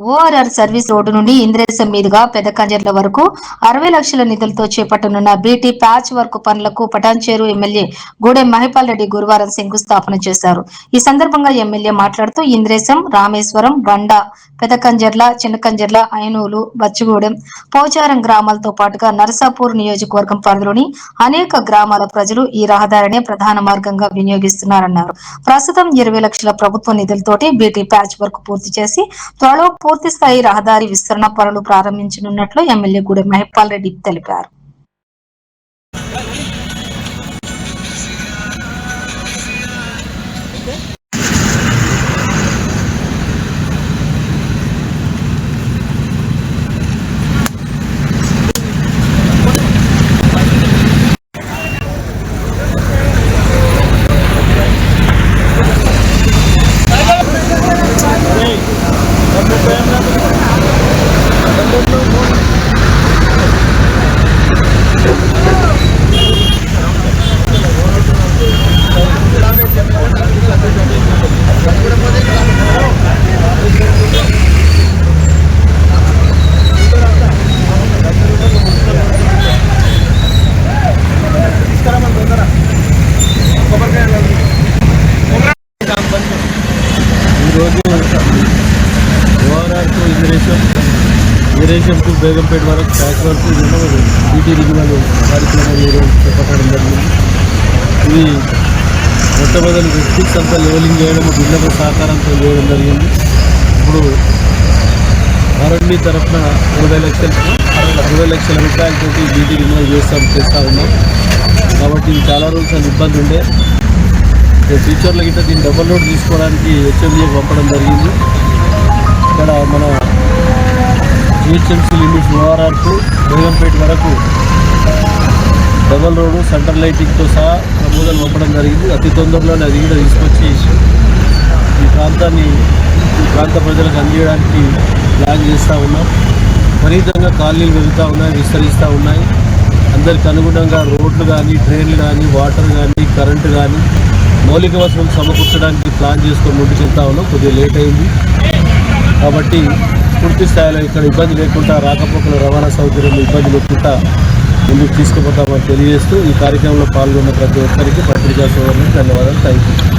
ORR service road నుండి ఇంద్రేశం మీదుగా పెద్ద కంజర్ల వరకు అరవై లక్షల నిధులతో చేపట్టనున్న బీటీ ప్యాచ్ వర్క్ పనులకు పటాన్చేరు ఎమ్మెల్యే గూడెం మహిపాల్ రెడ్డి గురువారం శంకుస్థాపన చేశారు. ఈ సందర్భంగా ఎమ్మెల్యే మాట్లాడుతూ ఇంద్రేశం రామేశ్వరం బండ పెద్ద కంజర్ల చిన్న కంజర్ల ఐనూలు బచ్చిగూడెం పోచారం గ్రామాలతో పాటుగా నరసాపూర్ నియోజకవర్గం పరిధిలోని అనేక గ్రామాల ప్రజలు ఈ రహదారినే ప్రధాన మార్గంగా వినియోగిస్తున్నారన్నారు. ప్రస్తుతం ఇరవై లక్షల ప్రభుత్వ నిధులతోటి బీటీ ప్యాచ్ వర్క్ పూర్తి చేసి త్వరలో పూర్తి స్థాయి రహదారి విస్తరణ పనులు ప్రారంభించనున్నట్లు ఎమ్మెల్యే గుడి మహిపాల్ రెడ్డి తెలిపారు. ఈరోజు ORR to Indresham Indresham to Begumpet వరకు ప్యాచ్ వరకు బీటీ రిజినల్ కార్యక్రమాలు ఈరోజు చేపట్టడం జరిగింది. ఇవి మొట్టమొదటి డిస్ట్రిక్ట్స్ అంతా లెవెలింగ్ చేయడం జిల్లాకు సహకారంతో చేయడం జరిగింది. ఇప్పుడు ఆర్ఎండి తరఫున ఇరవై లక్షల అరవై లక్షల రూపాయలతోటి బీటీ రిజినల్ చేస్తాం చేస్తూ ఉన్నాం. కాబట్టి చాలా రోజులు చాలా ఇబ్బంది ఉండే. ఫ్యూచర్లో గిట్ట దీన్ని డబల్ లోడ్ తీసుకోవడానికి హెచ్ఎండిఏ పంపడం జరిగింది. ఇక్కడ మన జిహెచ్ఎంసీ లిమిట్స్ ఓఆర్ఆర్కు బేగంపేట వరకు డబల్ రోడ్డు సెంటర్ లైటింగ్తో సహా ప్రపోజల్ పంపడం జరిగింది. అతి తొందరలోనే అది కూడా తీసుకొచ్చి ఈ ప్రాంతాన్ని ఈ ప్రాంత ప్రజలకు అందించడానికి ప్లాన్ చేస్తూ ఉన్నాం. విపరీతంగా కాలనీలు వెళ్తూ ఉన్నాయి విస్తరిస్తూ ఉన్నాయి. అందరికి అనుగుణంగా రోడ్లు కానీ ట్రైన్లు కానీ వాటర్ కానీ కరెంటు కానీ మౌలిక వసతులు సమకూర్చడానికి ప్లాన్ చేసుకొని ముందుకెళ్తా ఉన్నాం. కొద్దిగా లేట్ అయింది. కాబట్టి పూర్తి స్థాయిలో ఇక్కడ ఇబ్బంది లేకుండా రాకపోకల రవాణా సౌకర్యం ఇబ్బంది లేకుండా ముందుకు తీసుకుపోతామని తెలియజేస్తూ ఈ కార్యక్రమంలో పాల్గొన్న ప్రతి ఒక్కరికి పత్రికా సోదరులకు ధన్యవాదాలు. Thank you